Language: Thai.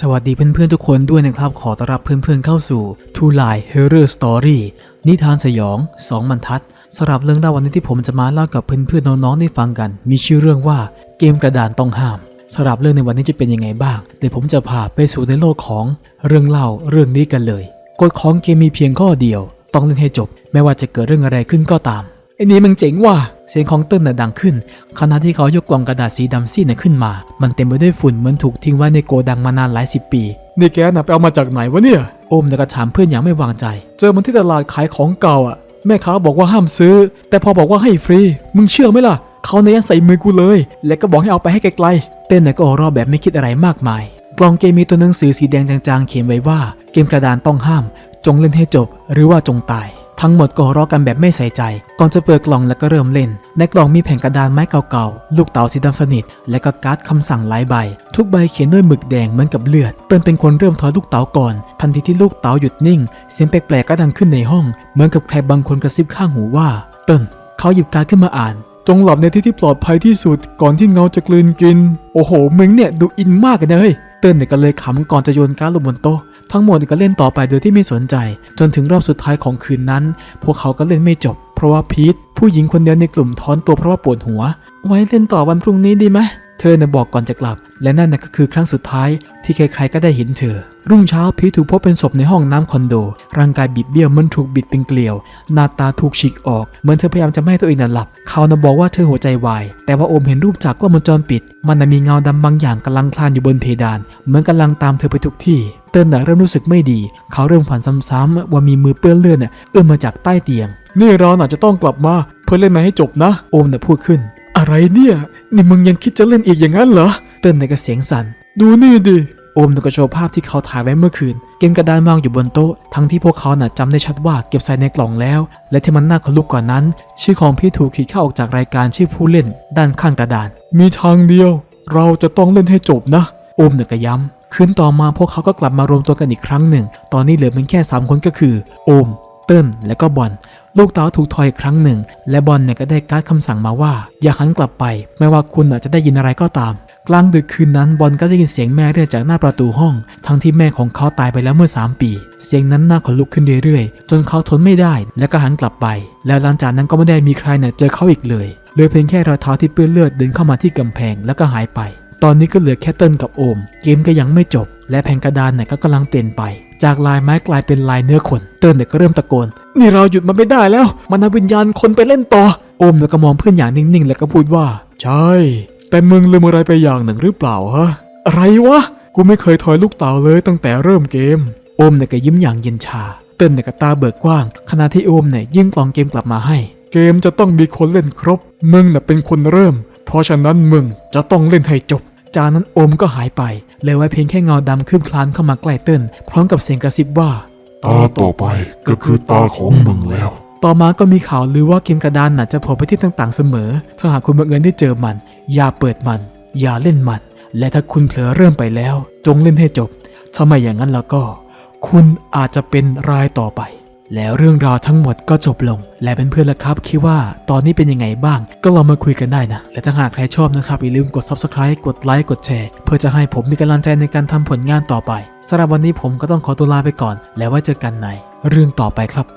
สวัสดีเพื่อนๆทุกคนด้วยนะครับ ขอต้อนรับเพื่อนๆเข้าสู่ Two Line Horror Story นิทานสยอง2บรรทัดสำหรับเรื่องราววันนี้ที่ผมจะมาเล่ากับเพื่อนๆน้องๆได้ฟังกัน มีชื่อเรื่องว่าเกมกระดานต้องห้ามสำหรับเรื่องในวันนี้จะเป็นยังไงบ้างเดี๋ยวผมจะพาไปสู่ในโลกของเรื่องเล่าเรื่องนี้กันเลยกฎของเกมมีเพียงข้อเดียว ต้องเล่นให้จบ ไม่ว่าจะเกิดเรื่องอะไรขึ้นก็ตาม ไอ้นี่มันเจ๋งว่ะ เสียงของเติ้ลน่ะดังขึ้น ขณะที่เขายกกล่องกระดาษสีดำซีดน่ะขึ้นมา มันเต็มไปด้วยฝุ่นเหมือนถูกทิ้งไว้ในโกดังมานานหลายสิบปี นี่แกน่ะไปเอามาจากไหนวะเนี่ย โอมน่ะก็ถามเพื่อนอย่างไม่วางใจ เจอมันที่ตลาดขายของเก่าอะ แม่ค้าบอกว่าห้ามซื้อ แต่พอบอกว่าให้ฟรี มึงเชื่อไหมล่ะ เขาในยันใส่มือกูเลย และก็บอกให้เอาไปให้ไกลๆ เต้นน่ะก็หัวเราะแบบไม่คิดอะไรมากมาย กล่องเกมมีตัวหนังสือสีแดงจางๆ เขียนไว้ว่า เกมกระดานต้องห้าม จงเล่นให้จบ หรือว่าจงตาย ทั้งหมดก็ราะกันแบบไม่ใส่ใจ ก่อนจะเปิดกล่องแล้วก็เริ่มเล่น ในกล่องมีแผ่นกระดานไม้เก่าๆ ลูกเต๋าสีดำสนิท และก็การ์ดคำสั่งหลายใบ ทุกใบเขียนด้วยหมึกแดงเหมือนกับเลือดเติ้ลเป็นคนเริ่มถอยลูกเต๋าก่อน ทันทีที่ลูกเต๋าหยุดนิ่ง เสียงแปลกๆก็ดังขึ้นในห้อง เหมือนกับใครบางคนกระซิบข้างหูว่า เติ้ลเขาหยิบการ์ดขึ้นมาอ่าน จงหลับในที่ที่ปลอดภัยที่สุด ก่อนที่เงาจะกลืนกิน โอ้โหมึงเนี่ยดูอินมากเลย เติ้ลเนี่ยก็เลยขำก่อนจะโยนการ์ดลงบนโต๊ะ ทั้งหมดก็เล่นต่อไปโดยที่ไม่สนใจ จนถึงรอบสุดท้ายของคืนนั้น พวกเขาก็เล่นไม่จบ เพราะว่าพีทผู้หญิงคนเดียวในกลุ่มถอนตัวเพราะว่าปวดหัว ไว้เล่นต่อวันพรุ่งนี้ดีไหมเธอเนี่ยบอกก่อนจะกลับ และนั่นน่ะก็คือครั้งสุดท้ายที่ใครๆก็ได้เห็นเธอ รุ่งเช้าพีทถูกพบเป็นศพในห้องน้ำคอนโด ร่างกายบิดเบี้ยวเหมันถูกบิดเป็นเกลียว หน้าตาถูกฉีกออก เหมือนเธอพยายามจะไม่ให้ตัวเองน่ะหลับ เขาน่ะบอกว่าเธอหัวใจวาย แต่ว่าโอมเห็นรูปจากกล้องวงจรปิด มันน่ะมีเงาดำบางอย่างกำลังคลานอยู่บนเพดาน เหมือนกำลังตามเธอไปทุกที่ เติ้ลน่ะเริ่มรู้สึกไม่ดี เขาเริ่มฝันซ้ำๆว่ามีมือเปื้อนเลือดน่ะเอื้อมมาจากใต้เตียง นี่เราน่ะจะต้องกลับมาเพื่อเล่นมาให้จบนะ โอมน่ะพูดขึ้น อะไรเนี่ย นี่มึงยังคิดจะเล่นอีกอย่างนั้นเหรอ เติ้ลน่ะก็เสียงสั่น ดูนี่ดิ โอมน่ะก็โชว์ภาพที่เขาถ่ายไว้เมื่อคืน เกมกระดานวางอยู่บนโต๊ะ ทั้งที่พวกเขาน่ะจำได้ชัดว่าเก็บใส่ในกล่องแล้ว และที่มันน่าขนลุกกว่านั้น ชื่อของพี่ถูกขีดเข้าออกจากรายการชื่อผู้เล่น ด้านข้างกระดาน มีทางเดียว เราจะต้องเล่นให้จบนะ โอมเนี่ยก็ย้ำคืนต่อมาพวกเขาก็กลับมารวมตัวกันอีกครั้งหนึ่ง ตอนนี้เหลือเพียงแค่3คนก็คือ โอม เติ้ลและก็บอล ลูกเต๋าถูกทอยอีกครั้งหนึ่ง และบอลเนี่ยก็ได้การ์ดคำสั่งมาว่า อย่าหันกลับไป ไม่ว่าคุณอาจจะได้ยินอะไรก็ตาม กลางดึกคืนนั้นบอลก็ได้ยินเสียงแม่เรียกจากหน้าประตูห้อง ทั้งที่แม่ของเขาตายไปแล้วเมื่อ 3 ปี เสียงนั้นน่าขนลุกขึ้นเรื่อยๆ จนเขาทนไม่ได้ และก็หันกลับไป แล้วหลังจากนั้นก็ไม่ได้มีใครเนี่ยเจอเขาอีกเลยเหลือเพียงแค่รอยเท้าที่เปื้อนเลือดเดินเข้ามาที่กำแพงแล้วก็หายไป ตอนนี้ก็เหลือแค่เติ้ลกับโอม เกมก็ยังไม่จบ และแผ่นกระดานเนี่ยก็กำลังเปลี่ยนไป จากลายไม้กลายเป็นลายเนื้อคน เติ้ลเนี่ยก็เริ่มตะโกน นี่เราหยุดมันไม่ได้แล้ว มันเอาวิญญาณคนไปเล่นต่อ โอมเนี่ยก็มองเพื่อนอย่างนิ่งๆ แล้วก็พูดว่า ใช่ แต่มึงลืมอะไรไปอย่างหนึ่งหรือเปล่าฮะ อะไรวะ กูไม่เคยถอยลูกเต่าเลยตั้งแต่เริ่มเกม โอมเนี่ยก็ยิ้มอย่างเย็นชา เติ้ลเนี่ยก็ตาเบิกกว้าง ขณะที่โอมเนี่ยยื่นกล่องเกมกลับมาให้ เกมจะต้องมีคนเล่นครบ มึงน่ะเป็นคนเริ่ม เพราะฉะนั้นมึงจะต้องเล่นให้จบ จากนั้นโอมก็หายไป เหลยไว้เพียงแค่เงาดำคืบคลานเข้ามาใกล้เติ้ลพร้อมกับเสียงกระซิบว่า ตาต่อไปก็คือตาของมึงแล้ว ต่อมาก็มีข่าวลือว่าเกมกระดานน่ะจะโผล่ไปที่ต่างๆเสมอ ถ้าหากคุณบังเอิญได้เจอมัน อย่าเปิดมัน อย่าเล่นมัน และถ้าคุณเผลอเริ่มไปแล้ว จงเล่นให้จบถ้าไม่อย่างนั้นแล้วก็ คุณอาจจะเป็นรายต่อไป แล้วเรื่องราวทั้งหมดก็จบลง และเป็นเพื่อนละครับคิดว่าตอนนี้เป็นยังไงบ้าง ก็ลองมาคุยกันได้นะ และถ้าหากใครชอบนะครับอย่าลืมกด subscribe กดไลค์กดแชร์ เพื่อจะให้ผมมีกำลังใจในการทำผลงานต่อไปสำหรับวันนี้ผมก็ต้องขอตัวลาไปก่อน แล้วไว้เจอกันในเรื่องต่อไปครับ